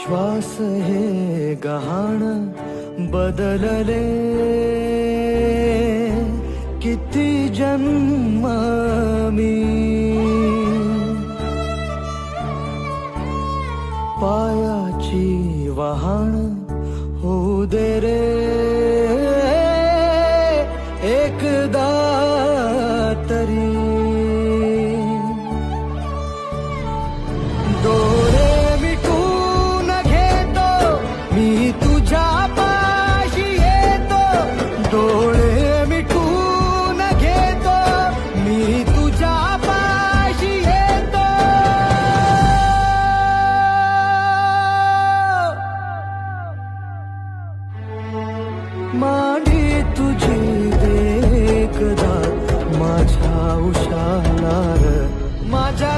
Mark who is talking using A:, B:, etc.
A: श्वास हे गहाण बदलले. किती जन्म मी पायाची वहाण होऊ दे रे. एकदा मांडी तुझी देखदा माझ्या उशाला माझ्या